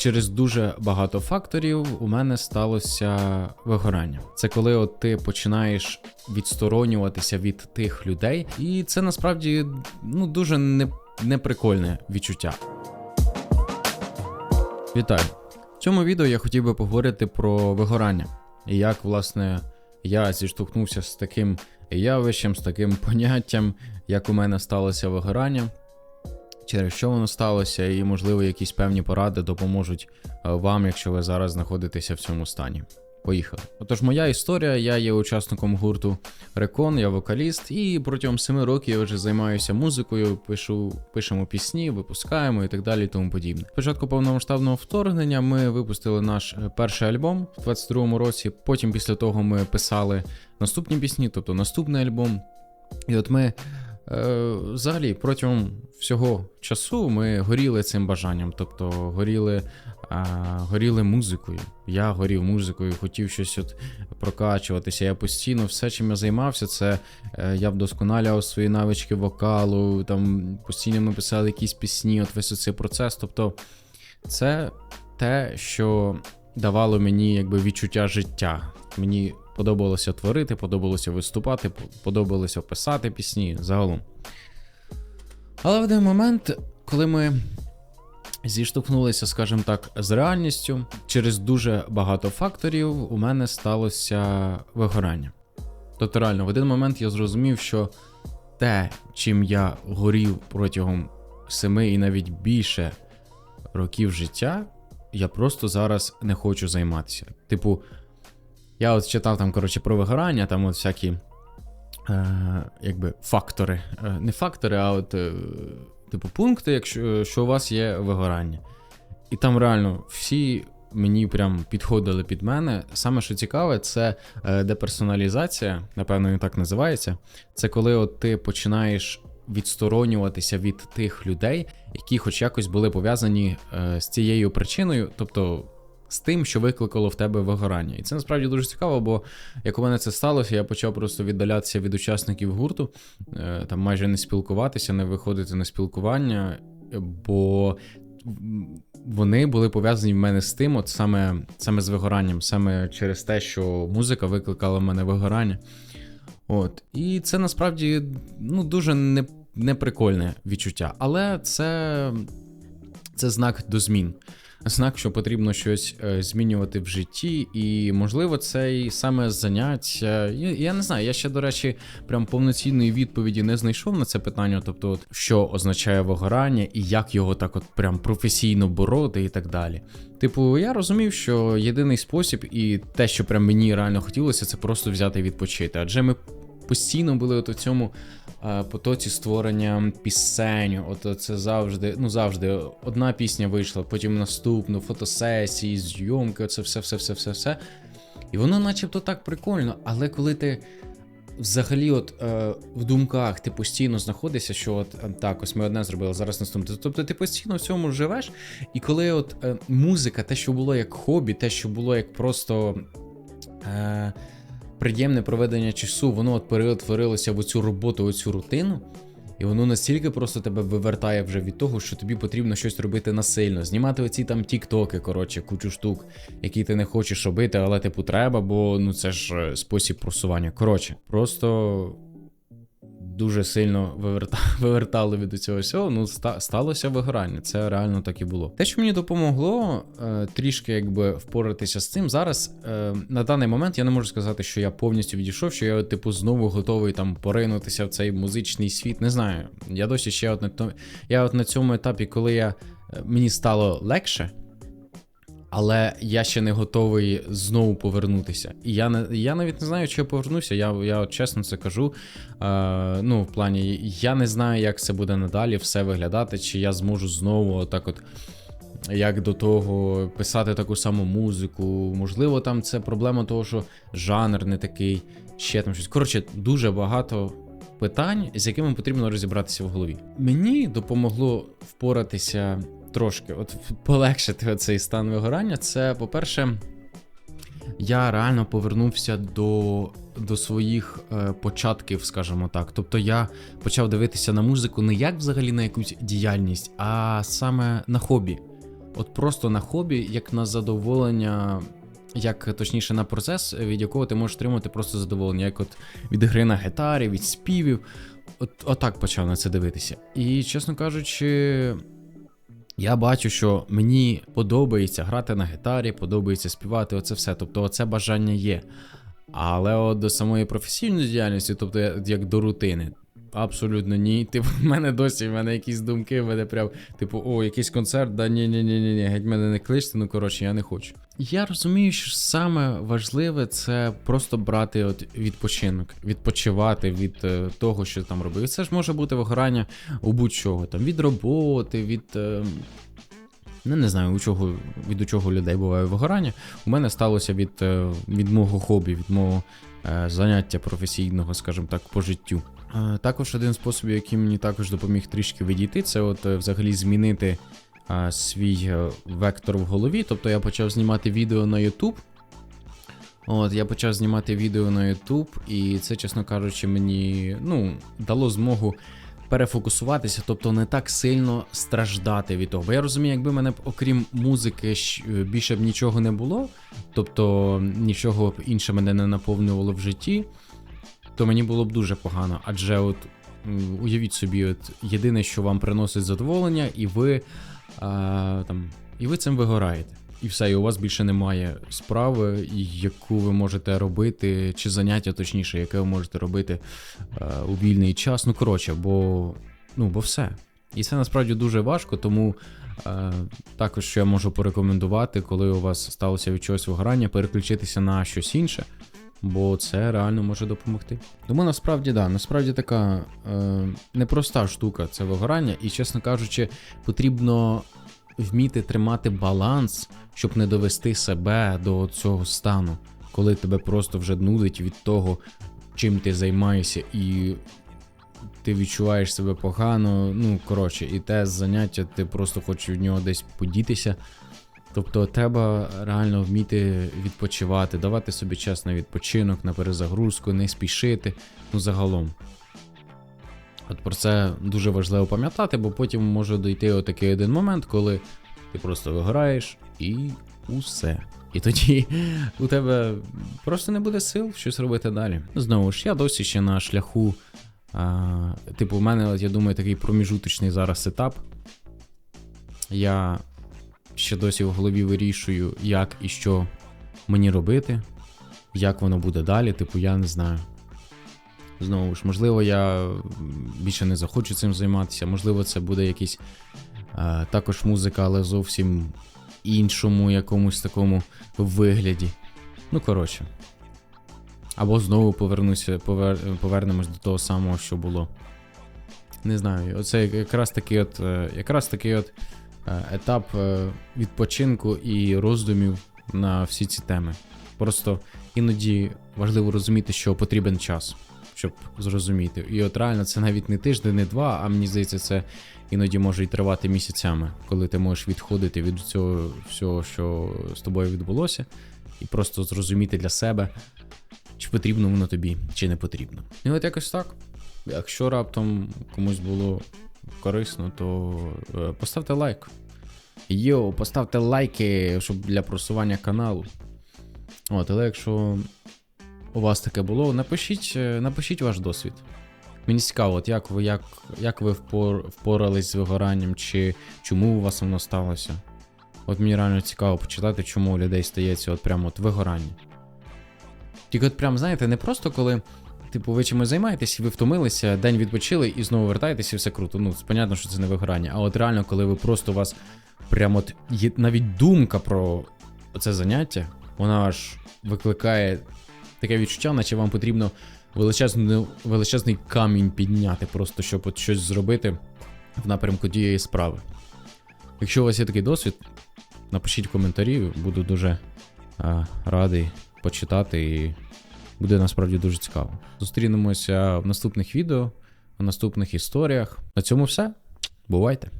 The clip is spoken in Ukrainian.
Через дуже багато факторів у мене сталося вигорання. Це коли от ти починаєш відсторонюватися від тих людей, і це насправді ну дуже не, неприкольне відчуття. Вітаю! В цьому відео я хотів би поговорити про вигорання і як, власне, я зіштовхнувся з таким явищем, з таким поняттям, як у мене сталося вигорання, через що воно сталося, і, можливо, якісь певні поради допоможуть е, вам, якщо ви зараз знаходитеся в цьому стані. Поїхали. Отож, моя історія. Я є учасником гурту Рекон, я вокаліст, і протягом семи років я вже займаюся музикою, пишу, пишемо пісні, випускаємо і так далі. і Тому подібне. Спочатку повномасштабного вторгнення ми випустили наш е, перший альбом в 22-му році. Потім, після того, ми писали наступні пісні, тобто наступний альбом. І от ми взагалі протягом всього часу ми горіли цим бажанням, тобто горіли а, горіли музикою. Я горів музикою, хотів щось от прокачуватися. Я постійно все, чим я займався, це е, я вдосконалював свої навички вокалу, там постійно ми писали якісь пісні, от весь цей процес. Тобто, це те, що давало мені якби відчуття життя. Мені подобалося творити, подобалося виступати, подобалося писати пісні загалом. Але в один момент, коли ми зіштовхнулися, скажімо так, з реальністю. Через дуже багато факторів у мене сталося вигорання. Тобто, реально, в один момент я зрозумів, що те, чим я горів протягом семи і навіть більше років життя, я просто зараз не хочу займатися. Типу, я от читав там, коротше, про вигорання, там от всякі. Е, якби фактори. Е, не фактори, а от е, типу, пункти, якщо що у вас є вигорання. І там реально всі мені прям підходили під мене. Саме що цікаве, це е, деперсоналізація, напевно, він так називається. Це коли от ти починаєш відсторонюватися від тих людей, які хоч якось були пов'язані е, з цією причиною, тобто з тим, що викликало в тебе вигорання. І це насправді дуже цікаво, бо як у мене це сталося, я почав просто віддалятися від учасників гурту, е, там майже не спілкуватися, не виходити на спілкування, бо. Вони були пов'язані в мене з тим, от саме саме з вигоранням, саме через те, що музика викликала в мене вигорання. От. І це насправді ну, дуже не, неприкольне відчуття. Але це, це знак до змін знак, що потрібно щось е, змінювати в житті, і можливо, це саме заняття. Я, я не знаю, я ще, до речі, прям повноцінної відповіді не знайшов на це питання, тобто, от, що означає вигорання і як його так от прям професійно бороти і так далі. Типу, я розумів, що єдиний спосіб, і те, що прям мені реально хотілося, це просто взяти і відпочити. Адже ми постійно були от у цьому е, потоці створення пісень. От це завжди, ну завжди одна пісня вийшла, потім наступну, фотосесії, зйомки, це все, все, все, все, все. І воно, начебто, так прикольно, але коли ти. Взагалі, от е, в думках ти постійно знаходишся, що от е, так, ось ми одне зробили, зараз наступне. Тобто ти постійно в цьому живеш, і коли от е, музика, те, що було як хобі, те, що було як просто е, приємне проведення часу, воно от перетворилося в цю роботу, оцю рутину. І воно настільки просто тебе вивертає вже від того, що тобі потрібно щось робити насильно, знімати оці там тіктоки, коротше, кучу штук, які ти не хочеш робити, але типу треба, бо ну це ж е, спосіб просування. Коротше, просто дуже сильно вивертали від цього всього. Ну, ста... сталося вигорання. Це реально так і було. Те, що мені допомогло е, трішки якби впоратися з цим. Зараз е, на даний момент я не можу сказати, що я повністю відійшов, що я, типу, знову готовий там поринутися в цей музичний світ. Не знаю. Я досі ще от на. Я от на цьому етапі, коли я е, мені стало легше але я ще не готовий знову повернутися. І я не я навіть не знаю, чи я повернуся. Я я чесно це кажу. Е, Ну, в плані, я не знаю, як це буде надалі все виглядати, чи я зможу знову отак от. Як до того писати таку саму музику, можливо, там це проблема того, що жанр не такий, ще там щось. Коротше, дуже багато питань, з якими потрібно розібратися в голові. Мені допомогло впоратися трошки от полегшити цей стан вигорання, це, по-перше, я реально повернувся до до своїх е, початків, скажімо так. Тобто я почав дивитися на музику не як взагалі на якусь діяльність, а саме на хобі. от просто на хобі, як на задоволення, як точніше на процес, від якого ти можеш отримати просто задоволення, як от від гри на гітарі, від співів. От, отак почав на це дивитися. І, чесно кажучи, я бачу, що мені подобається грати на гітарі, подобається співати, оце все. Тобто, це бажання є. Але от до самої професійної діяльності, тобто як до рутини, абсолютно ні. Типу, в мене досі, в мене якісь думки, в мене прям, типу, о, якийсь концерт, да ні, ні, ні, ні, ні, геть мене не кличте, ну коротше, я не хочу. Я розумію, що саме важливе це просто брати от відпочинок, відпочивати від е, того, що там робив. Це ж може бути вигорання у будь-чого, там від роботи, від. Е, Ну, не знаю, у чого, від у чого людей буває вигорання. У мене сталося від, е, від мого хобі, від мого е, заняття професійного, скажімо так, по життю. Е, також один з способів, який мені також допоміг трішки відійти, це от взагалі змінити свій вектор в голові. Тобто я почав знімати відео на YouTube. От, я почав знімати відео на YouTube, і це, чесно кажучи, мені ну, дало змогу перефокусуватися, тобто не так сильно страждати від того. Бо я розумію, якби мене окрім музики, більше б нічого не було, тобто нічого б інше мене не наповнювало в житті, то мені було б дуже погано. Адже от уявіть собі, от єдине, що вам приносить задоволення, і ви, а, там, і ви цим вигораєте. І все, і у вас більше немає справи, яку ви можете робити, чи заняття, точніше, яке ви можете робити е, у вільний час. Ну, коротше, бо, ну, бо все. І це насправді дуже важко, тому е, також що я можу порекомендувати, коли у вас сталося від чогось вигорання, переключитися на щось інше, бо це реально може допомогти. Тому насправді, да, насправді така е, непроста штука це вигорання, і, чесно кажучи, потрібно вміти тримати баланс, щоб не довести себе до цього стану, коли тебе просто вже нудить від того, чим ти займаєшся, і ти відчуваєш себе погано. Ну, коротше, і те заняття, ти просто хочеш від нього десь подітися. Тобто треба реально вміти відпочивати, давати собі час на відпочинок, на перезагрузку, не спішити, ну загалом. От про це дуже важливо пам'ятати, бо потім може дійти отакий один момент, коли ти просто вигораєш і усе. І тоді у тебе просто не буде сил щось робити далі. Знову ж, я досі ще на шляху. А, типу, у мене, я думаю, такий проміжуточний зараз етап. Я ще досі в голові вирішую, як і що мені робити, як воно буде далі. Типу, я не знаю. Знову ж, можливо, я більше не захочу цим займатися. Можливо, це буде якийсь е, також музика, але зовсім іншому якомусь такому вигляді. Ну, коротше. Або знову повернуся, повер, повернемось до того самого, що було. Не знаю, оце якраз такий от, е, якраз такий от е, етап відпочинку і роздумів на всі ці теми. Просто іноді важливо розуміти, що потрібен час, щоб зрозуміти. І от реально це навіть не тиждень, не два, а мені здається, це іноді може й тривати місяцями, коли ти можеш відходити від цього всього, що з тобою відбулося, і просто зрозуміти для себе, чи потрібно воно тобі, чи не потрібно. І от якось так. Якщо раптом комусь було корисно, то е, поставте лайк. Йоу, поставте лайки, щоб для просування каналу. От, але якщо у вас таке було, напишіть, е, напишіть ваш досвід. Мені цікаво, от як ви, як, як ви впор, впорались з вигоранням, чи чому у вас воно сталося. От мені реально цікаво почитати, чому у людей стається от прямо от вигорання. Тільки от прям, знаєте, не просто коли, типу, ви чимось займаєтесь, ви втомилися, день відпочили і знову вертаєтесь, і все круто. Ну, понятно, що це не вигорання. А от реально, коли ви просто у вас прямо от є навіть думка про це заняття, вона аж викликає таке відчуття, наче вам потрібно величезний, величезний камінь підняти, просто щоб от щось зробити в напрямку тієї справи. Якщо у вас є такий досвід, напишіть коментарі, буду дуже а, радий почитати і буде насправді дуже цікаво. Зустрінемося в наступних відео, в наступних історіях. На цьому все. Бувайте!